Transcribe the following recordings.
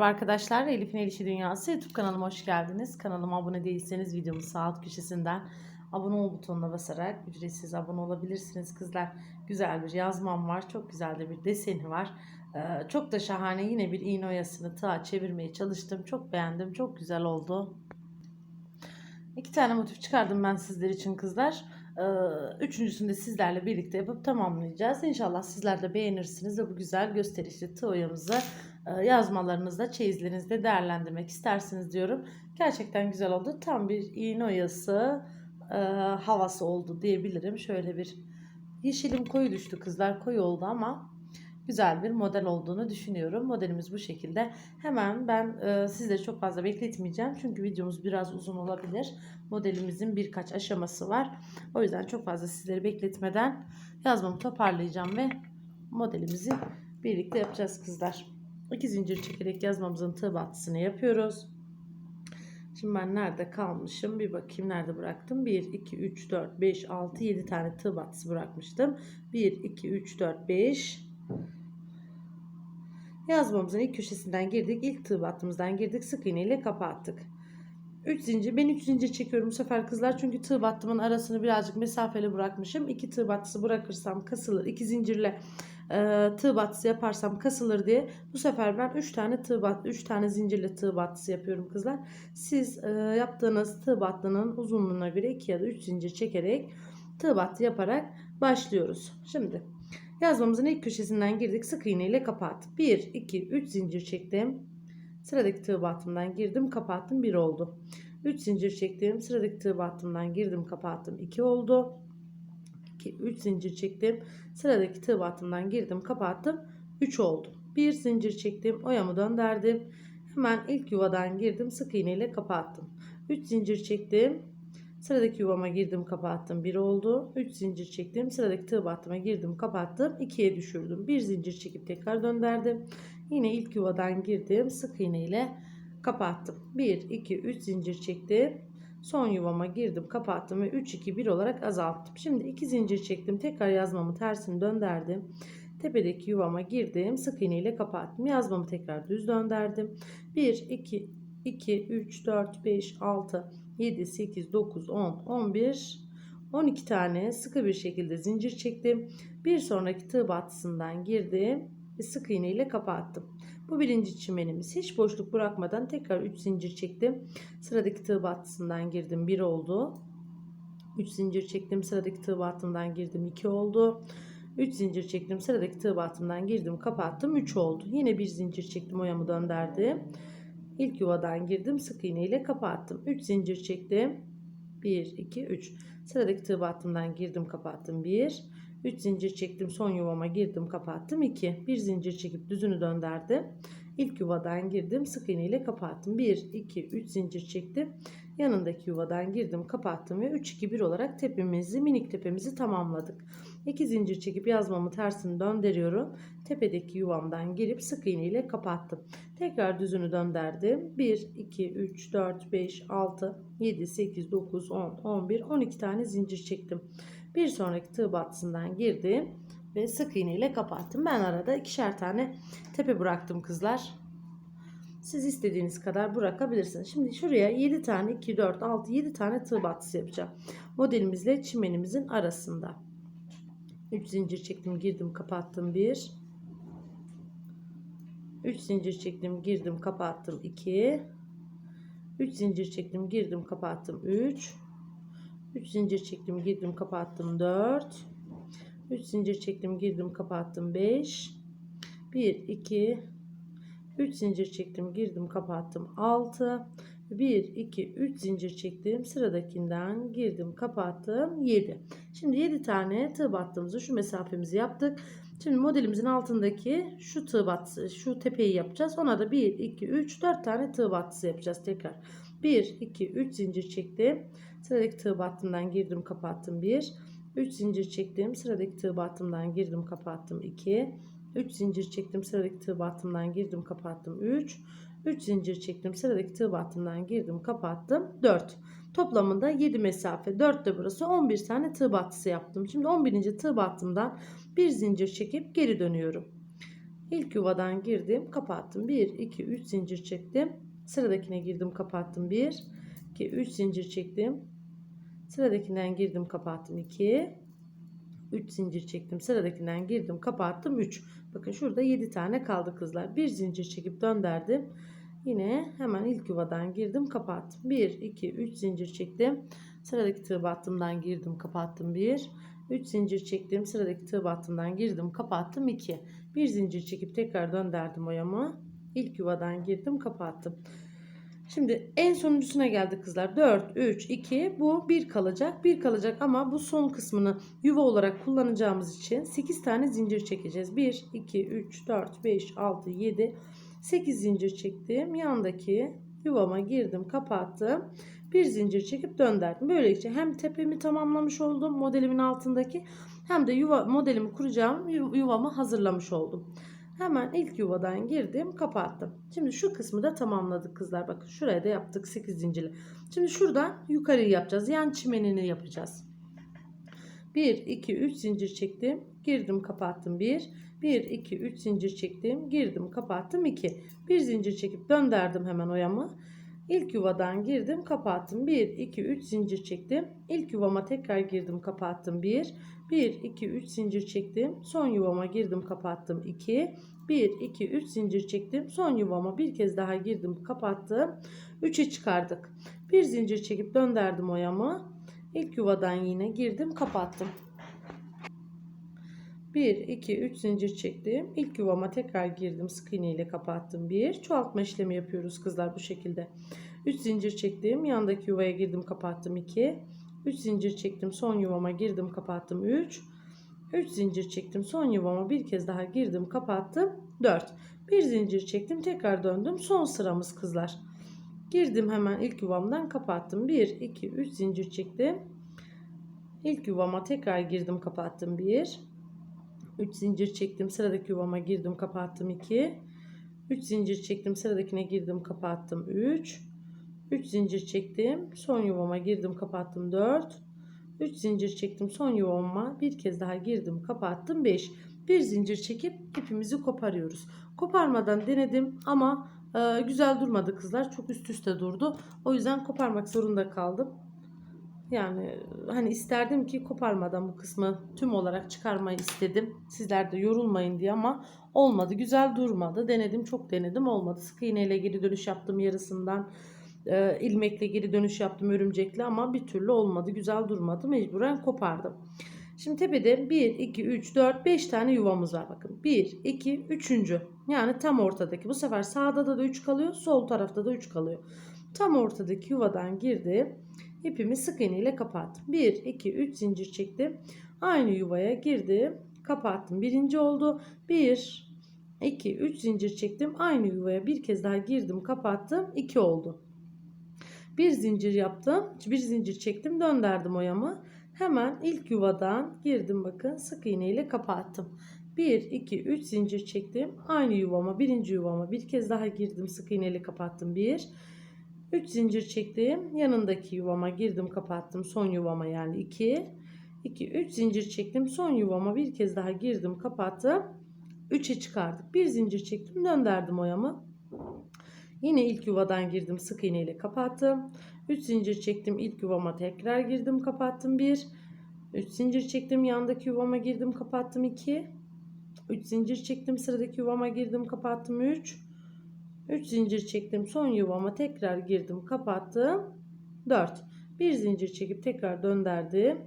merhaba arkadaşlar. Elif'in El İşi Dünyası YouTube kanalıma hoş geldiniz. Kanalıma abone değilseniz videomun sağ alt köşesinden abone ol butonuna basarak ücretsiz abone olabilirsiniz kızlar. Güzel bir yazmam var. Çok güzel de bir deseni var. Ee, çok da şahane yine bir iğne oyasını tığa çevirmeye çalıştım. Çok beğendim. Çok güzel oldu. İki tane motif çıkardım ben sizler için kızlar. Ee, Üçüncüsünü de sizlerle birlikte yapıp tamamlayacağız. İnşallah sizler de beğenirsiniz ve bu güzel gösterişli tığ oyamızı yazmalarınızda, çeyizlerinizde değerlendirmek istersiniz diyorum. Gerçekten güzel oldu. Tam bir iğne oyası e, havası oldu diyebilirim. Şöyle bir yeşilim koyu düştü kızlar. Koyu oldu ama güzel bir model olduğunu düşünüyorum. Modelimiz bu şekilde. Hemen ben e, sizleri çok fazla bekletmeyeceğim. Çünkü videomuz biraz uzun olabilir. Modelimizin birkaç aşaması var. O yüzden çok fazla sizleri bekletmeden yazmamı toparlayacağım ve modelimizi birlikte yapacağız kızlar. İki zincir çekerek yazmamızın tığ battısını yapıyoruz. Şimdi ben nerede kalmışım? Bir bakayım nerede bıraktım. 1, 2, 3, 4, 5, 6, 7 tane tığ battısı bırakmıştım. 1, 2, 3, 4, 5. Yazmamızın ilk köşesinden girdik. İlk tığ battığımızdan girdik. Sık iğne ile kapattık. 3 zincir. Ben 3 zincir çekiyorum bu sefer kızlar. Çünkü tığ battımın arasını birazcık mesafeli bırakmışım. 2 tığ battısı bırakırsam kasılır. 2 zincirle e, tığ battısı yaparsam kasılır diye bu sefer ben 3 tane tığ bat 3 tane zincirle tığ battısı yapıyorum kızlar. Siz e, yaptığınız tığ battının uzunluğuna göre 2 ya da 3 zincir çekerek tığ battı yaparak başlıyoruz. Şimdi yazmamızın ilk köşesinden girdik. Sık iğne ile kapat. 1 2 3 zincir çektim. Sıradaki tığ battımdan girdim, kapattım 1 oldu. 3 zincir çektim. Sıradaki tığ battımdan girdim, kapattım 2 oldu. 2 3 zincir çektim. Sıradaki tığ battımdan girdim, kapattım 3 oldu. 1 zincir çektim, oyamı döndürdüm. Hemen ilk yuvadan girdim, sık iğne ile kapattım. 3 zincir çektim. Sıradaki yuvama girdim, kapattım 1 oldu. 3 zincir çektim. Sıradaki tığ battıma girdim, kapattım 2'ye düşürdüm. 1 zincir çekip tekrar döndürdüm. Yine ilk yuvadan girdim. Sık iğne ile kapattım. 1, 2, 3 zincir çektim. Son yuvama girdim, kapattım ve 3, 2, 1 olarak azalttım. Şimdi 2 zincir çektim. Tekrar yazmamı tersini döndürdüm. Tepedeki yuvama girdim. Sık iğne ile kapattım. Yazmamı tekrar düz döndürdüm. 1, 2, 2, 3, 4, 5, 6, 7, 8, 9, 10, 11, 12 tane sıkı bir şekilde zincir çektim. Bir sonraki tığ battısından girdim ve sık iğne ile kapattım. Bu birinci çimenimiz. Hiç boşluk bırakmadan tekrar 3 zincir çektim. Sıradaki tığ battısından girdim 1 oldu. 3 zincir çektim. Sıradaki tığ battından girdim 2 oldu. 3 zincir çektim. Sıradaki tığ battından girdim kapattım 3 oldu. Yine bir zincir çektim oyamı döndürdüm. İlk yuvadan girdim sık iğne ile kapattım. 3 zincir çektim. 1 2 3. Sıradaki tığ battımdan girdim kapattım 1. 3 zincir çektim son yuvama girdim kapattım. 2 bir zincir çekip düzünü döndürdüm İlk yuvadan girdim sık iğne ile kapattım. 1 2 3 zincir çektim. Yanındaki yuvadan girdim kapattım ve 3 2 1 olarak tepemizi minik tepemizi tamamladık. 2 zincir çekip yazmamı tersini döndürüyorum. Tepedeki yuvamdan girip sık iğne ile kapattım. Tekrar düzünü döndürdüm. 1 2 3 4 5 6 7 8 9 10 11 12 tane zincir çektim bir sonraki tığ battısından girdim ve sık iğne ile kapattım. Ben arada ikişer tane tepe bıraktım kızlar. Siz istediğiniz kadar bırakabilirsiniz. Şimdi şuraya 7 tane 2 4 6 7 tane tığ battısı yapacağım. Modelimizle çimenimizin arasında. 3 zincir çektim, girdim, kapattım 1. 3 zincir çektim, girdim, kapattım 2. 3 zincir çektim, girdim, kapattım 3. 3 zincir çektim girdim kapattım 4 3 zincir çektim girdim kapattım 5 1 2 3 zincir çektim girdim kapattım 6 1 2 3 zincir çektim sıradakinden girdim kapattım 7 şimdi 7 tane tığ battığımızı şu mesafemizi yaptık. Şimdi modelimizin altındaki şu tığ battısı, şu tepeyi yapacağız. Ona da 1, 2, 3, 4 tane tığ battısı yapacağız tekrar. 1, 2, 3 zincir çektim. Sıradaki tığ battımdan girdim kapattım 1. 3 zincir çektim. Sıradaki tığ battımdan girdim kapattım 2. 3 zincir çektim. Sıradaki tığ battımdan girdim kapattım 3. 3 zincir çektim. Sıradaki tığ battımdan girdim kapattım 4. Toplamında 7 mesafe 4 de burası 11 tane tığ battısı yaptım. Şimdi 11. tığ battımdan bir zincir çekip geri dönüyorum. İlk yuvadan girdim, kapattım. 1 2 3 zincir çektim. Sıradakine girdim, kapattım. 1 2 3 zincir çektim. Sıradakinden girdim, kapattım. 2 3 zincir çektim. Sıradakinden girdim, kapattım. 3. Bakın şurada 7 tane kaldı kızlar. Bir zincir çekip döndürdüm. Yine hemen ilk yuvadan girdim, kapattım. 1 2 3 zincir çektim. Sıradaki tığ battımdan girdim, kapattım. 1 3 zincir çektim. Sıradaki tığ battımdan girdim, kapattım. 2 bir zincir çekip tekrar döndürdüm oyamı. İlk yuvadan girdim, kapattım. Şimdi en sonuncusuna geldik kızlar. 4, 3, 2 bu 1 kalacak. 1 kalacak ama bu son kısmını yuva olarak kullanacağımız için 8 tane zincir çekeceğiz. 1, 2, 3, 4, 5, 6, 7, 8 zincir çektim. Yandaki yuvama girdim, kapattım. Bir zincir çekip döndürdüm. Böylece hem tepemi tamamlamış oldum modelimin altındaki hem de yuva modelimi kuracağım yu- yuvamı hazırlamış oldum. Hemen ilk yuvadan girdim, kapattım. Şimdi şu kısmı da tamamladık kızlar. Bakın şuraya da yaptık 8 zincirli. Şimdi şuradan yukarıyı yapacağız. Yan çimenini yapacağız. 1 2 3 zincir çektim. Girdim, kapattım. 1 1 2 3 zincir çektim. Girdim, kapattım. 2 bir zincir çekip döndürdüm hemen oyamı. İlk yuvadan girdim, kapattım. 1 2 3 zincir çektim. İlk yuvama tekrar girdim, kapattım. 1 1 2 3 zincir çektim. Son yuvama girdim, kapattım. 2 1 2 3 zincir çektim. Son yuvama bir kez daha girdim, kapattım. 3'e çıkardık. Bir zincir çekip döndürdüm oyamı. İlk yuvadan yine girdim, kapattım. 1 2 3 zincir çektim. İlk yuvama tekrar girdim. Sık iğne ile kapattım. 1 çoğaltma işlemi yapıyoruz kızlar bu şekilde. 3 zincir çektim. Yandaki yuvaya girdim, kapattım. 2 3 zincir çektim. Son yuvama girdim, kapattım. 3 3 zincir çektim. Son yuvama bir kez daha girdim, kapattım. 4 bir zincir çektim. Tekrar döndüm. Son sıramız kızlar. Girdim hemen ilk yuvamdan kapattım. 1 2 3 zincir çektim. İlk yuvama tekrar girdim, kapattım. 1 3 zincir çektim. Sıradaki yuvama girdim, kapattım. 2 3 zincir çektim. Sıradakine girdim, kapattım. 3 3 zincir çektim. Son yuvama girdim, kapattım. 4 3 zincir çektim. Son yuvama bir kez daha girdim, kapattım. 5 bir zincir çekip ipimizi koparıyoruz. Koparmadan denedim ama e, güzel durmadı kızlar. Çok üst üste durdu. O yüzden koparmak zorunda kaldım. Yani hani isterdim ki koparmadan bu kısmı tüm olarak çıkarmayı istedim. Sizler de yorulmayın diye ama olmadı. Güzel durmadı. Denedim çok denedim olmadı. Sık iğneyle geri dönüş yaptım yarısından. Ee, ilmekle geri dönüş yaptım örümcekle ama bir türlü olmadı. Güzel durmadı. Mecburen kopardım. Şimdi tepede 1, 2, 3, 4, 5 tane yuvamız var. Bakın 1, 2, 3. Yani tam ortadaki. Bu sefer sağda da 3 kalıyor. Sol tarafta da 3 kalıyor. Tam ortadaki yuvadan girdim. İpimi sık iğne ile kapattım. 1, 2, 3 zincir çektim. Aynı yuvaya girdim. Kapattım. Birinci oldu. 1, 2, 3 zincir çektim. Aynı yuvaya bir kez daha girdim. Kapattım. 2 oldu. Bir zincir yaptım. Bir zincir çektim. Döndürdüm oyamı. Hemen ilk yuvadan girdim bakın. Sık iğne ile kapattım. 1, 2, 3 zincir çektim. Aynı yuvama, birinci yuvama bir kez daha girdim. Sık iğne ile kapattım. 1, 3 zincir çektim. Yanındaki yuvama girdim kapattım. Son yuvama yani 2. 2 3 zincir çektim. Son yuvama bir kez daha girdim kapattım. 3'e çıkardık. Bir zincir çektim. Döndürdüm oyamı. Yine ilk yuvadan girdim. Sık iğne ile kapattım. 3 zincir çektim. ilk yuvama tekrar girdim kapattım. 1 3 zincir çektim. Yandaki yuvama girdim kapattım. 2 3 zincir çektim. Sıradaki yuvama girdim kapattım. 3 3 zincir çektim. Son yuvama tekrar girdim. Kapattım. 4. Bir zincir çekip tekrar döndürdüm.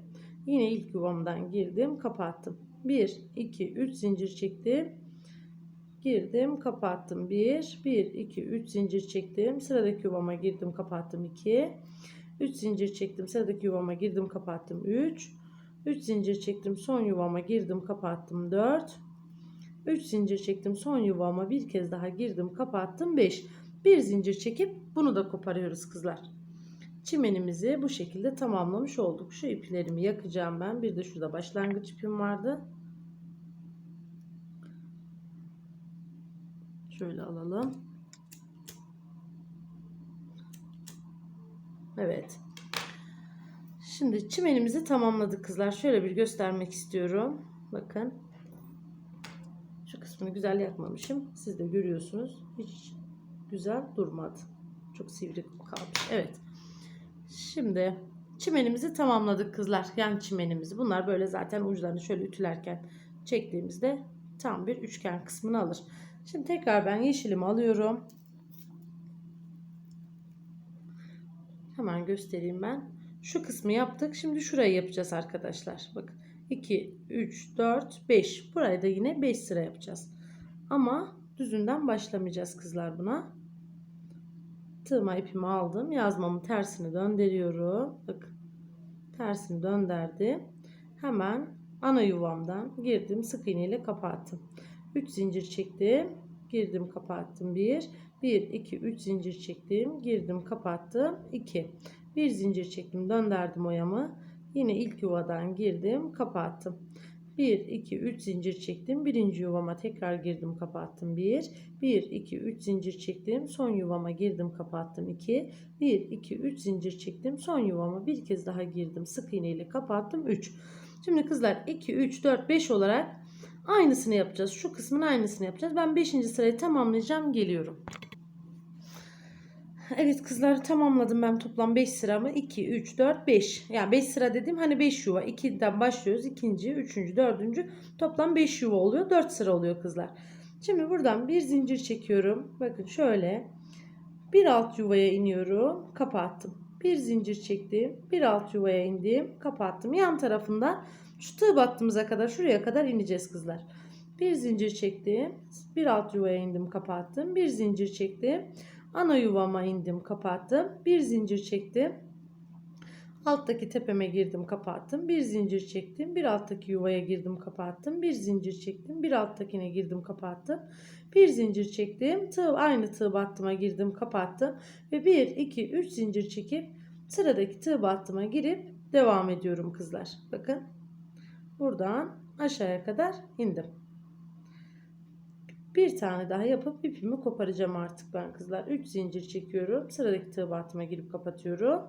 Yine ilk yuvamdan girdim. Kapattım. 1, 2, 3 zincir çektim. Girdim. Kapattım. 1, 1, 2, 3 zincir çektim. Sıradaki yuvama girdim. Kapattım. 2. 3 zincir çektim. Sıradaki yuvama girdim. Kapattım. 3. 3 zincir çektim. Son yuvama girdim. Kapattım. 4. 3 zincir çektim. Son yuvama bir kez daha girdim. Kapattım. 5. Bir zincir çekip bunu da koparıyoruz kızlar. Çimenimizi bu şekilde tamamlamış olduk. Şu iplerimi yakacağım ben. Bir de şurada başlangıç ipim vardı. Şöyle alalım. Evet. Şimdi çimenimizi tamamladık kızlar. Şöyle bir göstermek istiyorum. Bakın. Kısmını güzel yapmamışım. Siz de görüyorsunuz. Hiç güzel durmadı. Çok sivri kalmış. Evet. Şimdi çimenimizi tamamladık kızlar. Yan çimenimizi. Bunlar böyle zaten uçlarını şöyle ütülerken çektiğimizde tam bir üçgen kısmını alır. Şimdi tekrar ben yeşilimi alıyorum. Hemen göstereyim ben. Şu kısmı yaptık. Şimdi şurayı yapacağız arkadaşlar. Bakın 2, 3, 4, 5. Burayı da yine 5 sıra yapacağız. Ama düzünden başlamayacağız kızlar buna. Tığıma ipimi aldım. Yazmamın tersini döndürüyorum. Bakın. Tersini döndürdüm. Hemen ana yuvamdan girdim. Sık iğne ile kapattım. 3 zincir çektim. Girdim kapattım. 1. 1, 2, 3 zincir çektim. Girdim kapattım. 2. Bir zincir çektim. Döndürdüm oyamı. Yine ilk yuvadan girdim. Kapattım. 1, 2, 3 zincir çektim. Birinci yuvama tekrar girdim kapattım. 1, 1, 2, 3 zincir çektim. Son yuvama girdim kapattım. 2, 1, 2, 3 zincir çektim. Son yuvama bir kez daha girdim. Sık iğne ile kapattım. 3. Şimdi kızlar 2, 3, 4, 5 olarak aynısını yapacağız. Şu kısmın aynısını yapacağız. Ben 5. sırayı tamamlayacağım. Geliyorum. Evet kızlar tamamladım ben toplam 5 sıramı. 2, 3, 4, 5. Yani 5 sıra dedim hani 5 yuva. 2'den başlıyoruz. ikinci, üçüncü, dördüncü. Toplam 5 yuva oluyor. 4 sıra oluyor kızlar. Şimdi buradan bir zincir çekiyorum. Bakın şöyle. Bir alt yuvaya iniyorum. Kapattım. Bir zincir çektim. Bir alt yuvaya indim. Kapattım. Yan tarafında şu tığ battığımıza kadar şuraya kadar ineceğiz kızlar. Bir zincir çektim. Bir alt yuvaya indim. Kapattım. Bir zincir çektim. Ana yuvama indim kapattım. Bir zincir çektim. Alttaki tepeme girdim kapattım. Bir zincir çektim. Bir alttaki yuvaya girdim kapattım. Bir zincir çektim. Bir alttakine girdim kapattım. Bir zincir çektim. Tığ aynı tığ battıma girdim kapattım. Ve 1 2 3 zincir çekip sıradaki tığ battıma girip devam ediyorum kızlar. Bakın. Buradan aşağıya kadar indim. Bir tane daha yapıp ipimi koparacağım artık ben kızlar. 3 zincir çekiyorum. Sıradaki tığ battıma girip kapatıyorum.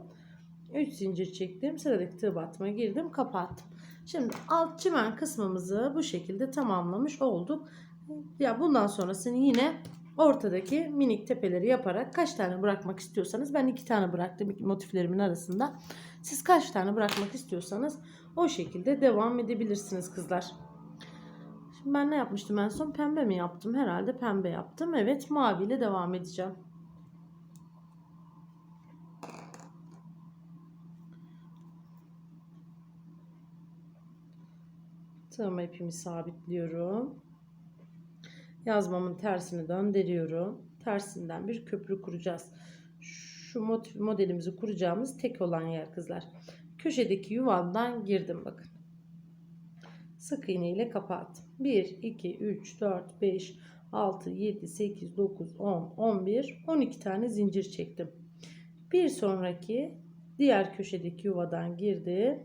3 zincir çektim. Sıradaki tığ battıma girdim. Kapattım. Şimdi alt çimen kısmımızı bu şekilde tamamlamış olduk. Ya bundan sonrasını yine ortadaki minik tepeleri yaparak kaç tane bırakmak istiyorsanız ben iki tane bıraktım motiflerimin arasında. Siz kaç tane bırakmak istiyorsanız o şekilde devam edebilirsiniz kızlar. Ben ne yapmıştım en son? Pembe mi yaptım? Herhalde pembe yaptım. Evet maviyle devam edeceğim. Tığıma ipimi sabitliyorum. Yazmamın tersini döndürüyorum. Tersinden bir köprü kuracağız. Şu modelimizi kuracağımız tek olan yer kızlar. Köşedeki yuvamdan girdim bakın. Sık iğne ile kapattım. 1, 2, 3, 4, 5, 6, 7, 8, 9, 10, 11, 12 tane zincir çektim. Bir sonraki diğer köşedeki yuvadan girdim.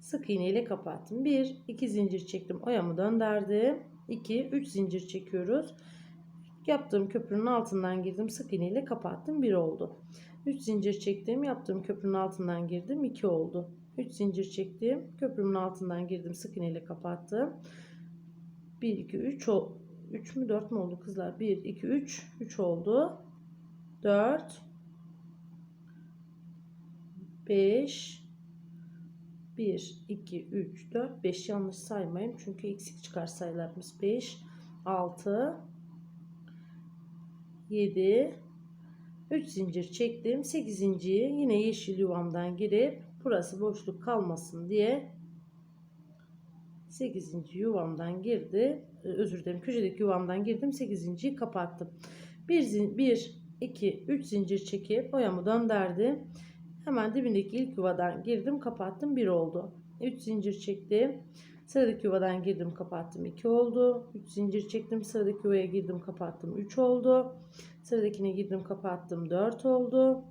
Sık iğne ile kapattım. 1, 2 zincir çektim. Oyamı döndürdüm. 2, 3 zincir çekiyoruz. Yaptığım köprünün altından girdim. Sık iğne ile kapattım. 1 oldu. 3 zincir çektim. Yaptığım köprünün altından girdim. 2 oldu. 3 zincir çektim. Köprümün altından girdim. Sık iğne ile kapattım. 1 2 3 o 3 mü 4 mü oldu kızlar? 1 2 3 3 oldu. 4 5 1 2 3 4 5 yanlış saymayın çünkü eksik çıkar sayılarımız 5 6 7 3 zincir çektim 8 zinciri yine yeşil yuvamdan girip burası boşluk kalmasın diye 8. yuvamdan girdi. Ee, Özür dilerim. Köşedeki yuvamdan girdim. 8. kapattım. 1 1 2 3 zincir çekip boyamı döndürdüm. Hemen dibindeki ilk yuvadan girdim, kapattım. 1 oldu. 3 zincir çektim. Sıradaki yuvadan girdim, kapattım. 2 oldu. 3 zincir çektim. Sıradaki yuvaya girdim, kapattım. 3 oldu. Sıradakine girdim, kapattım. 4 oldu.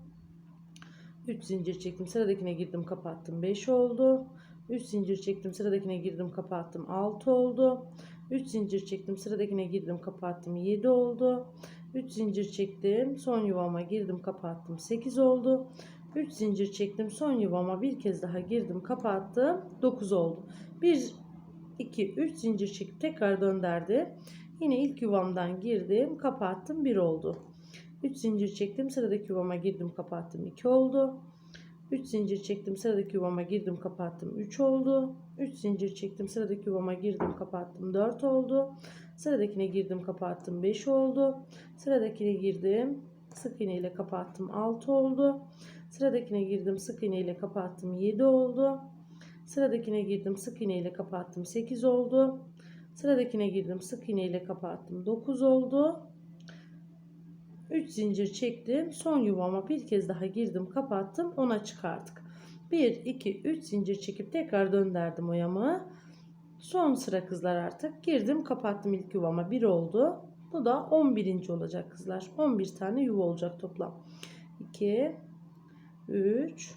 3 zincir çektim. Sıradakine girdim, kapattım. 5 oldu. 3 zincir çektim. Sıradakine girdim, kapattım. 6 oldu. 3 zincir çektim. Sıradakine girdim, kapattım. 7 oldu. 3 zincir çektim. Son yuvama girdim, kapattım. 8 oldu. 3 zincir çektim. Son yuvama bir kez daha girdim, kapattım. 9 oldu. Bir 2 3 zincir çekip tekrar döndürdüm. Yine ilk yuvamdan girdim, kapattım 1 oldu. 3 zincir çektim, sıradaki yuvama girdim, kapattım 2 oldu. 3 zincir çektim, sıradaki yuvama girdim, kapattım 3 oldu. 3 zincir çektim, sıradaki yuvama girdim, kapattım 4 oldu. Sıradakine girdim, kapattım 5 oldu. Sıradakine girdim, sık iğne ile kapattım 6 oldu. Sıradakine girdim, sık iğne ile kapattım 7 oldu. Sıradakine girdim, sık iğne ile kapattım 8 oldu. Sıradakine girdim, sık iğne ile kapattım 9 oldu. 3 zincir çektim. Son yuvama bir kez daha girdim, kapattım. Ona çıkardık. 1 2 3 zincir çekip tekrar döndürdüm o yamağı. Son sıra kızlar artık. Girdim, kapattım ilk yuvama. 1 oldu. Bu da 11. olacak kızlar. 11 tane yuva olacak toplam. 2 3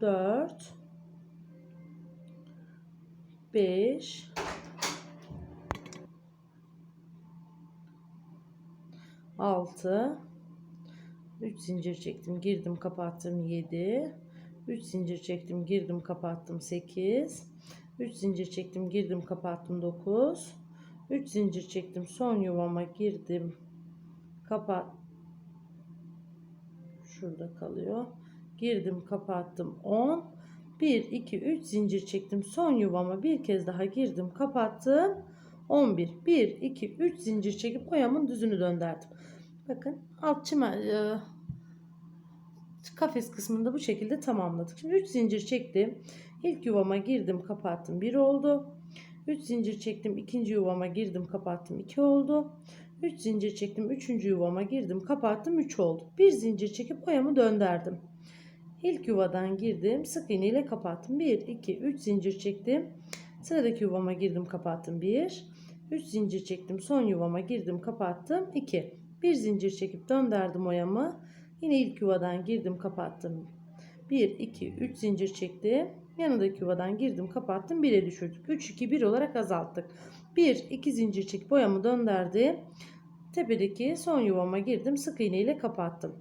4 5 6 3 zincir çektim girdim kapattım 7 3 zincir çektim girdim kapattım 8 3 zincir çektim girdim kapattım 9 3 zincir çektim son yuvama girdim kapat şurada kalıyor. Girdim kapattım 10 1 2 3 zincir çektim son yuvama bir kez daha girdim kapattım 11 1 2 3 zincir çekip oyamın düzünü döndürdüm bakın alt çimen e, kafes kısmında bu şekilde tamamladık şimdi 3 zincir çektim ilk yuvama girdim kapattım 1 oldu 3 zincir çektim ikinci yuvama girdim kapattım 2 oldu 3 zincir çektim üçüncü yuvama girdim kapattım 3 oldu bir zincir çekip oyamı döndürdüm İlk yuvadan girdim. Sık iğne ile kapattım. 1, 2, 3 zincir çektim. Sıradaki yuvama girdim kapattım. 1, 3 zincir çektim. Son yuvama girdim kapattım. 2, 1 zincir çekip döndürdüm oyamı. Yine ilk yuvadan girdim kapattım. 1, 2, 3 zincir çektim. Yanındaki yuvadan girdim kapattım. 1'e düşürdük. 3, 2, 1 olarak azalttık. 1, 2 zincir çekip boyamı döndürdüm. Tepedeki son yuvama girdim. Sık iğne ile kapattım.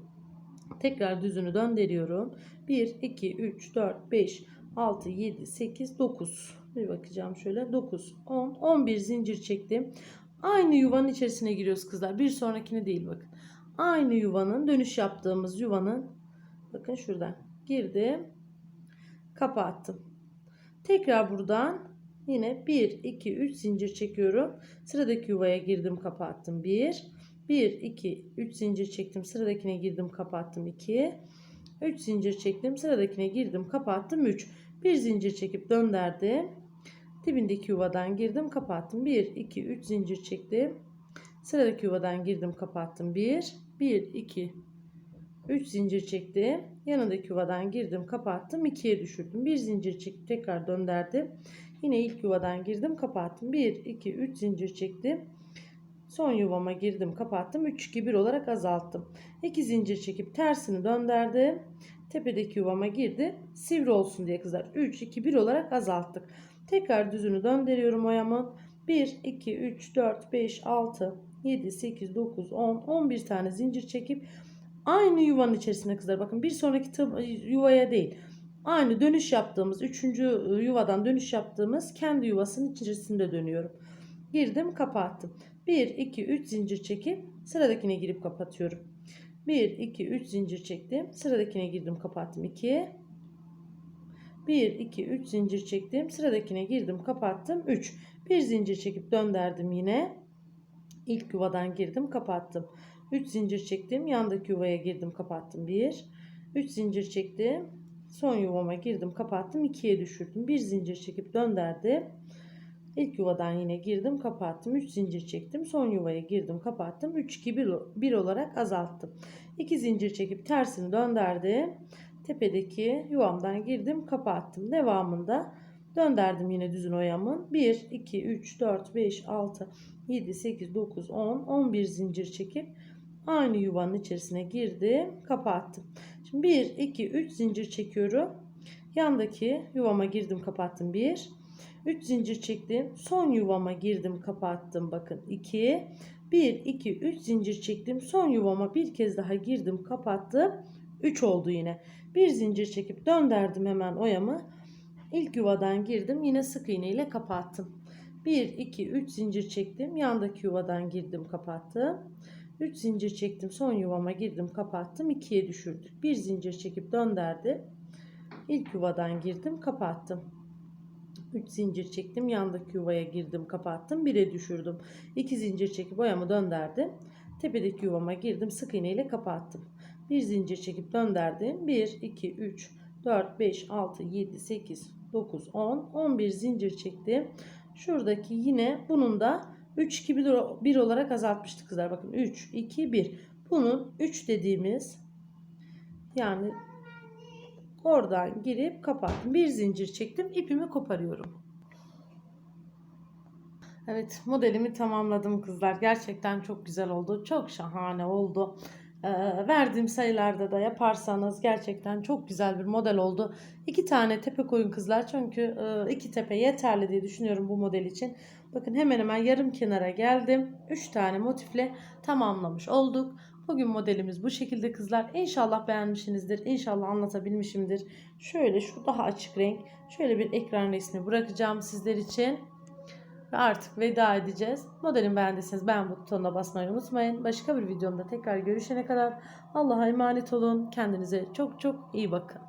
Tekrar düzünü döndürüyorum. 1, 2, 3, 4, 5, 6, 7, 8, 9. Bir bakacağım şöyle. 9, 10, 11 zincir çektim. Aynı yuvanın içerisine giriyoruz kızlar. Bir sonrakine değil bakın. Aynı yuvanın dönüş yaptığımız yuvanın bakın şuradan girdim. Kapattım. Tekrar buradan yine 1, 2, 3 zincir çekiyorum. Sıradaki yuvaya girdim kapattım. 1, 1, 2, 3 zincir çektim. Sıradakine girdim kapattım 2. 3 zincir çektim. Sıradakine girdim kapattım 3. Bir zincir çekip döndürdüm. Dibindeki yuvadan girdim kapattım. 1, 2, 3 zincir çektim. Sıradaki yuvadan girdim kapattım 1. 1, 2, 3 zincir çektim. Yanındaki yuvadan girdim kapattım. 2'ye düşürdüm. Bir zincir çekip tekrar döndürdüm. Yine ilk yuvadan girdim kapattım. 1, 2, 3 zincir çektim. Son yuvama girdim kapattım. 3 2 1 olarak azalttım. 2 zincir çekip tersini döndürdüm. Tepedeki yuvama girdi. Sivri olsun diye kızlar. 3 2 1 olarak azalttık. Tekrar düzünü döndürüyorum oyamın. 1 2 3 4 5 6 7 8 9 10 11 tane zincir çekip aynı yuvanın içerisine kızlar bakın bir sonraki yuvaya değil. Aynı dönüş yaptığımız 3. yuvadan dönüş yaptığımız kendi yuvasının içerisinde dönüyorum. Girdim kapattım. 1, 2, 3 zincir çekip sıradakine girip kapatıyorum. 1, 2, 3 zincir çektim. Sıradakine girdim kapattım. 2. 1, 2, 3 zincir çektim. Sıradakine girdim kapattım. 3. Bir zincir çekip döndürdüm yine. İlk yuvadan girdim kapattım. 3 zincir çektim. Yandaki yuvaya girdim kapattım. 1. 3 zincir çektim. Son yuvama girdim kapattım. 2'ye düşürdüm. Bir zincir çekip döndürdüm. İlk yuvadan yine girdim kapattım. 3 zincir çektim. Son yuvaya girdim kapattım. 3 2 1, 1 olarak azalttım. 2 zincir çekip tersini döndürdüm. Tepedeki yuvamdan girdim kapattım. Devamında döndürdüm yine düzün oyamın. 1 2 3 4 5 6 7 8 9 10 11 zincir çekip aynı yuvanın içerisine girdim kapattım. Şimdi 1 2 3 zincir çekiyorum. Yandaki yuvama girdim kapattım 1 3 zincir çektim. Son yuvama girdim, kapattım. Bakın 2 1 2 3 zincir çektim. Son yuvama bir kez daha girdim, kapattım. 3 oldu yine. Bir zincir çekip döndürdüm hemen oyamı. İlk yuvadan girdim. Yine sık iğne ile kapattım. 1, 2, 3 zincir çektim. Yandaki yuvadan girdim kapattım. 3 zincir çektim. Son yuvama girdim kapattım. 2'ye düşürdük. 1 zincir çekip döndürdüm. İlk yuvadan girdim kapattım. 3 zincir çektim. Yandaki yuvaya girdim kapattım. 1'e düşürdüm. 2 zincir çekip boyamı döndürdüm. Tepedeki yuvama girdim. Sık iğne ile kapattım. 1 zincir çekip döndürdüm. 1, 2, 3, 4, 5, 6, 7, 8, 9, 10, 11 zincir çektim. Şuradaki yine bunun da 3, 2, 1 olarak azaltmıştık kızlar. Bakın 3, 2, 1. Bunun 3 dediğimiz yani oradan girip kapattım. Bir zincir çektim. ipimi koparıyorum. Evet modelimi tamamladım kızlar. Gerçekten çok güzel oldu. Çok şahane oldu. Ee, verdiğim sayılarda da yaparsanız gerçekten çok güzel bir model oldu. İki tane tepe koyun kızlar. Çünkü e, iki tepe yeterli diye düşünüyorum bu model için. Bakın hemen hemen yarım kenara geldim. Üç tane motifle tamamlamış olduk. Bugün modelimiz bu şekilde kızlar. İnşallah beğenmişsinizdir. İnşallah anlatabilmişimdir. Şöyle şu daha açık renk. Şöyle bir ekran resmi bırakacağım sizler için. Ve artık veda edeceğiz. Modelimi beğendiyseniz beğen butonuna basmayı unutmayın. Başka bir videomda tekrar görüşene kadar Allah'a emanet olun. Kendinize çok çok iyi bakın.